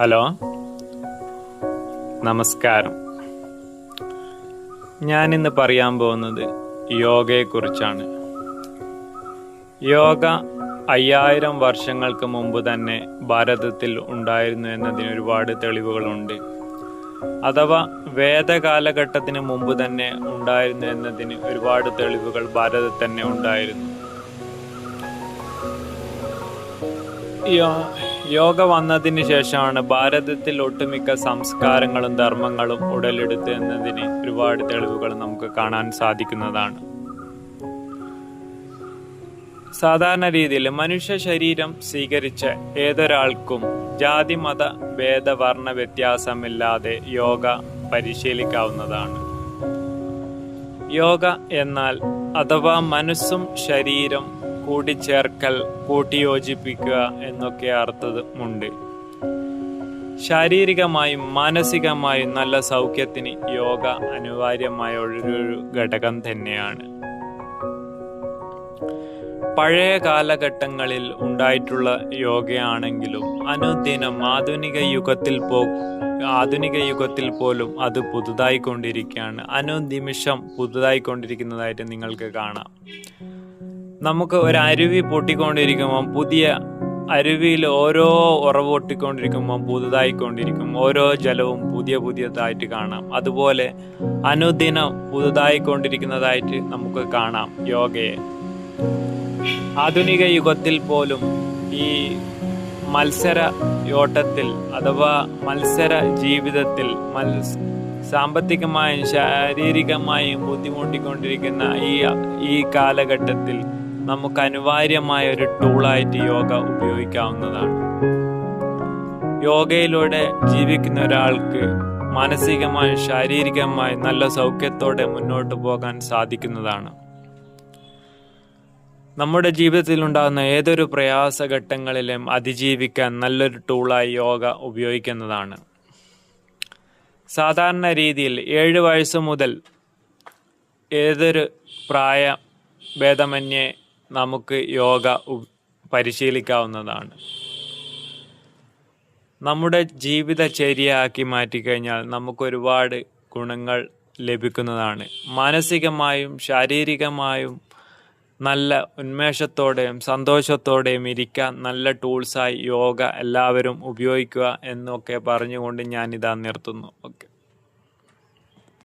Hello. നമസ്കാരം. ഞാനിന്ന് പറയാൻ പോകുന്നത് യോഗയെക്കുറിച്ചാണ്. യോഗ അയ്യായിരം വർഷങ്ങൾക്ക് മുമ്പ് തന്നെ ഭാരതത്തിൽ ഉണ്ടായിരുന്നു എന്നതിന് ഒരുപാട് തെളിവുകളുണ്ട്. അഥവാ വേദകാലഘട്ടത്തിന് മുമ്പ് തന്നെ ഉണ്ടായിരുന്നു എന്നതിന് ഒരുപാട് തെളിവുകൾ ഭാരതത്തിൽ തന്നെ ഉണ്ടായിരുന്നു. യോഗ വന്നതിന് ശേഷമാണ് ഭാരതത്തിൽ ഒട്ടുമിക്ക സംസ്കാരങ്ങളും ധർമ്മങ്ങളും ഉടലെടുത്ത് എന്നതിന് ഒരുപാട് തെളിവുകൾ നമുക്ക് കാണാൻ സാധിക്കുന്നതാണ്. സാധാരണ രീതിയിൽ മനുഷ്യ ശരീരം സ്വീകരിച്ച ഏതൊരാൾക്കും ജാതി മത ഭേദവർണ വ്യത്യാസമില്ലാതെ യോഗ പരിശീലിക്കാവുന്നതാണ്. യോഗ എന്നാൽ അഥവാ മനസ്സും ശരീരം കൂട്ടിച്ചേർക്കൽ കൂട്ടിയോജിപ്പിക്കുക എന്നൊക്കെ അർത്ഥമുണ്ട്. ശാരീരികമായും മാനസികമായും നല്ല സൗഖ്യത്തിന് യോഗ അനിവാര്യമായ ഒരു ഘടകം തന്നെയാണ്. പഴയ കാലഘട്ടങ്ങളിൽ ഉണ്ടായിട്ടുള്ള യോഗയാണെങ്കിലും അനുദിനം ആധുനിക യുഗത്തിൽ പോ ആധുനിക യുഗത്തിൽ പോലും അത് പുതുതായി കൊണ്ടിരിക്കുകയാണ് അനുനിമിഷം പുതുതായി കൊണ്ടിരിക്കുന്നതായിട്ട് നിങ്ങൾക്ക് കാണാം. നമുക്ക് ഒരു അരുവി പൊട്ടിക്കൊണ്ടിരിക്കുമ്പം പുതിയ അരുവിയിൽ ഓരോ ഉറവ് പൊട്ടിക്കൊണ്ടിരിക്കുമ്പം പുതുതായി കൊണ്ടിരിക്കും ഓരോ ജലവും പുതിയ പുതിയതായിട്ട് കാണാം. അതുപോലെ അനുദിനം പുതുതായിക്കൊണ്ടിരിക്കുന്നതായിട്ട് നമുക്ക് കാണാം യോഗയെ. ആധുനിക യുഗത്തിൽ പോലും ഈ മത്സര യോട്ടത്തിൽ അഥവാ മത്സര ജീവിതത്തിൽ മത്സ സാമ്പത്തികമായും ശാരീരികമായും ബുദ്ധിമുട്ടിക്കൊണ്ടിരിക്കുന്ന ഈ ഈ കാലഘട്ടത്തിൽ നമുക്ക് അനിവാര്യമായ ഒരു ടൂളായിട്ട് യോഗ ഉപയോഗിക്കാവുന്നതാണ്. യോഗയിലൂടെ ജീവിക്കുന്ന ഒരാൾക്ക് മാനസികമായും ശാരീരികമായും നല്ല സൗഖ്യത്തോടെ മുന്നോട്ട് പോകാൻ സാധിക്കുന്നതാണ്. നമ്മുടെ ജീവിതത്തിൽ ഉണ്ടാകുന്ന ഏതൊരു പ്രയാസഘട്ടങ്ങളിലും അതിജീവിക്കാൻ നല്ലൊരു ടൂളായി യോഗ ഉപയോഗിക്കുന്നതാണ്. സാധാരണ രീതിയിൽ ഏഴ് വയസ്സ് മുതൽ ഏതൊരു പ്രായ ഭേദമന്യേ നമുക്ക് യോഗ പരിശീലിക്കാവുന്നതാണ്. നമ്മുടെ ജീവിതചര്യയാക്കി മാറ്റിക്കഴിഞ്ഞാൽ നമുക്ക് ഒരുപാട് ഗുണങ്ങൾ ലഭിക്കുന്നതാണ്. മാനസികമായും ശാരീരികമായും നല്ല ഉന്മേഷത്തോടെയും സന്തോഷത്തോടെയും ഇരിക്കാൻ നല്ല ടൂൾസായി യോഗ എല്ലാവരും ഉപയോഗിക്കുക എന്നൊക്കെ പറഞ്ഞുകൊണ്ട് ഞാനിതാ നിർത്തുന്നു. ഓക്കെ.